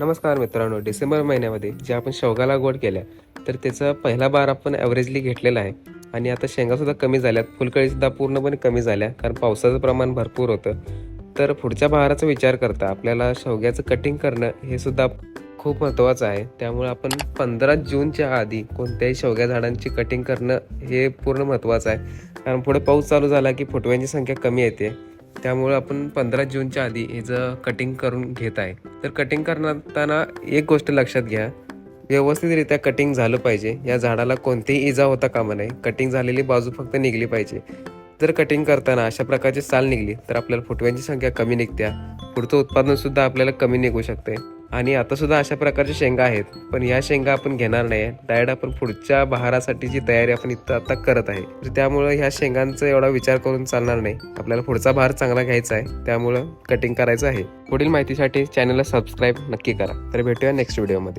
नमस्कार मित्रांनो डिसेंबर महिन्यामध्ये जे आपण शेवगा लागवड केल्या तर त्याचा पहिला बार आपण ॲव्हरेजली घेतलेला आहे. आणि आता शेंगासुद्धा कमी झाल्यात फुलकळीसुद्धा पूर्णपणे कमी झाल्या कारण पावसाचं प्रमाण भरपूर होतं. तर पुढच्या बहाराचा विचार करता आपल्याला शेवग्याचं कटिंग करणं हे सुद्धा खूप महत्त्वाचं आहे. त्यामुळे आपण पंधरा जूनच्या आधी कोणत्याही शेवग्या झाडांची कटिंग करणं हे पूर्ण महत्त्वाचं आहे. कारण पुढे पाऊस चालू झाला की फुटव्यांची संख्या कमी येते. त्यामुळे आपण पंधरा जूनच्या आधी ह्याचं कटिंग करून घेत आहे तर कटिंग करताना एक गोष्ट लक्षात घ्या. व्यवस्थितरित्या कटिंग झालं पाहिजे. या झाडाला कोणतीही इजा होता कामा नये. कटिंग झालेली बाजू फक्त निघली पाहिजे. जर कटिंग करताना अशा प्रकारची साल निघली तर आपल्याला फुटव्यांची संख्या कमी निघत्या. पुढचं उत्पादनसुद्धा आपल्याला कमी निघू शकते. आणि आता सुद्धा अशा प्रकारच्या शेंगा आहेत. पण या शेंगा आपण घेणार नाही. डायरेक्ट आपण पुढच्या बहारासाठीची तयारी आपण इथं आता करत आहे. तर त्यामुळं ह्या शेंगांचा एवढा विचार करून चालणार नाही. आपल्याला पुढचा बहार चांगला घ्यायचा आहे. त्यामुळं कटिंग करायचं आहे. पुढील माहितीसाठी चॅनलला सबस्क्राईब नक्की करा. तर भेटूया नेक्स्ट व्हिडिओमध्ये